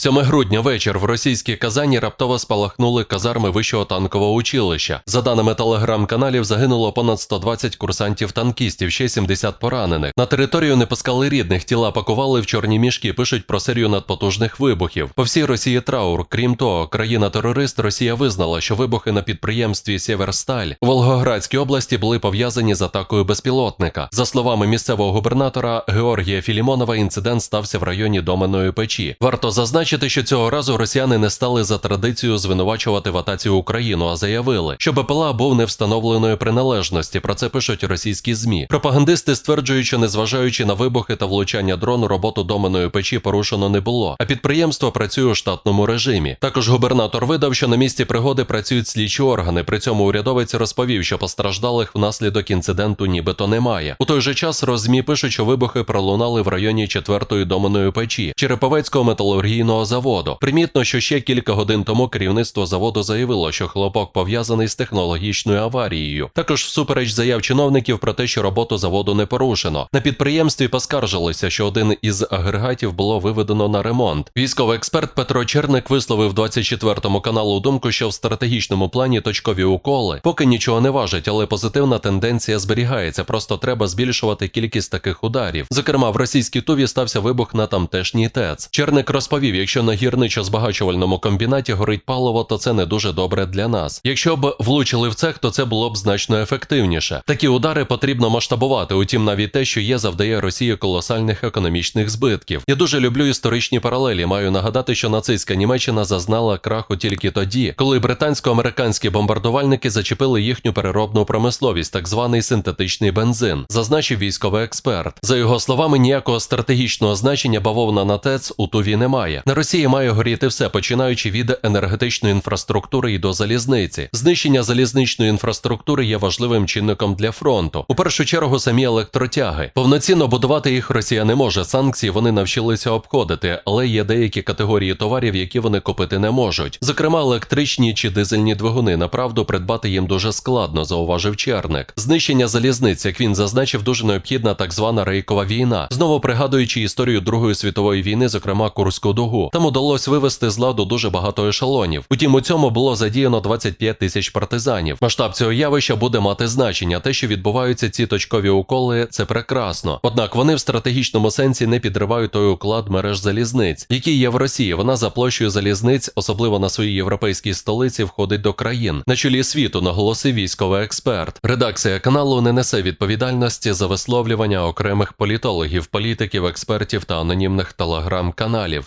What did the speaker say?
7 грудня вечір в російській Казані раптово спалахнули казарми вищого танкового училища. За даними телеграм-каналів, загинуло понад 120 курсантів-танкістів, ще 70 поранених. На територію не пускали рідних, тіла пакували в чорні мішки. Пишуть про серію надпотужних вибухів. По всій Росії траур. Крім того, країна-терорист Росія визнала, що вибухи на підприємстві Сєверсталь у Волгоградській області були пов'язані з атакою безпілотника. За словами місцевого губернатора Георгія Філімонова, інцидент стався в районі Доменої печі. Варто зазначити, що цього разу росіяни не стали за традицією звинувачувати в атаці Україну, а заявили, що БПЛА був невстановленої приналежності. Про це пишуть російські змі. Пропагандисти стверджують, що незважаючи на вибухи та влучання дрону, роботу доменої печі порушено не було, а підприємство працює у штатному режимі. Також губернатор видав, що на місці пригоди працюють слідчі органи. При цьому урядовець розповів, що постраждалих внаслідок інциденту нібито немає. У той же час розмі пишуть, що вибухи пролунали в районі четвертої доменої печі Череповецького металургійного заводу. Примітно, що ще кілька годин тому керівництво заводу заявило, що хлопок пов'язаний з технологічною аварією. Також всупереч заяв чиновників про те, що роботу заводу не порушено. На підприємстві поскаржилися, що один із агрегатів було виведено на ремонт. Військовий експерт Петро Черник висловив 24-му каналу думку, що в стратегічному плані точкові уколи поки нічого не важать, але позитивна тенденція зберігається. Просто треба збільшувати кількість таких ударів. Зокрема, в російській туві стався вибух на тамтешній ТЕЦ. Черник розповів, якщо на гірничо-збагачувальному комбінаті горить паливо, то це не дуже добре для нас. Якщо б влучили в цех, то це було б значно ефективніше. Такі удари потрібно масштабувати. Утім, навіть те, що є, завдає Росії колосальних економічних збитків. Я дуже люблю історичні паралелі. Маю нагадати, що нацистська Німеччина зазнала краху тільки тоді, коли британсько-американські бомбардувальники зачепили їхню переробну промисловість, так званий синтетичний бензин, зазначив військовий експерт. За його словами, ніякого стратегічного значення бавовна на ТЕЦ у Туві немає. На Росії має горіти все, починаючи від енергетичної інфраструктури і до залізниці. Знищення залізничної інфраструктури є важливим чинником для фронту. У першу чергу самі електротяги. Повноцінно будувати їх Росія не може. Санкції вони навчилися обходити, але є деякі категорії товарів, які вони купити не можуть. Зокрема, електричні чи дизельні двигуни. Направду придбати їм дуже складно, зауважив Черник. Знищення залізниць, як він зазначив, дуже необхідна так звана рейкова війна. Знову пригадуючи історію Другої світової війни, зокрема Курську дугу. Там удалось вивести з ладу дуже багато ешелонів. Утім, у цьому було задіяно 25 тисяч партизанів. Масштаб цього явища буде мати значення. Те, що відбуваються ці точкові уколи, це прекрасно. Однак вони в стратегічному сенсі не підривають той уклад мереж залізниць, які є в Росії. Вона за площею залізниць, особливо на своїй європейській столиці, входить до країн на чолі світу, наголосив військовий експерт. Редакція каналу не несе відповідальності за висловлювання окремих політологів, політиків, експертів та анонімних телеграм-каналів.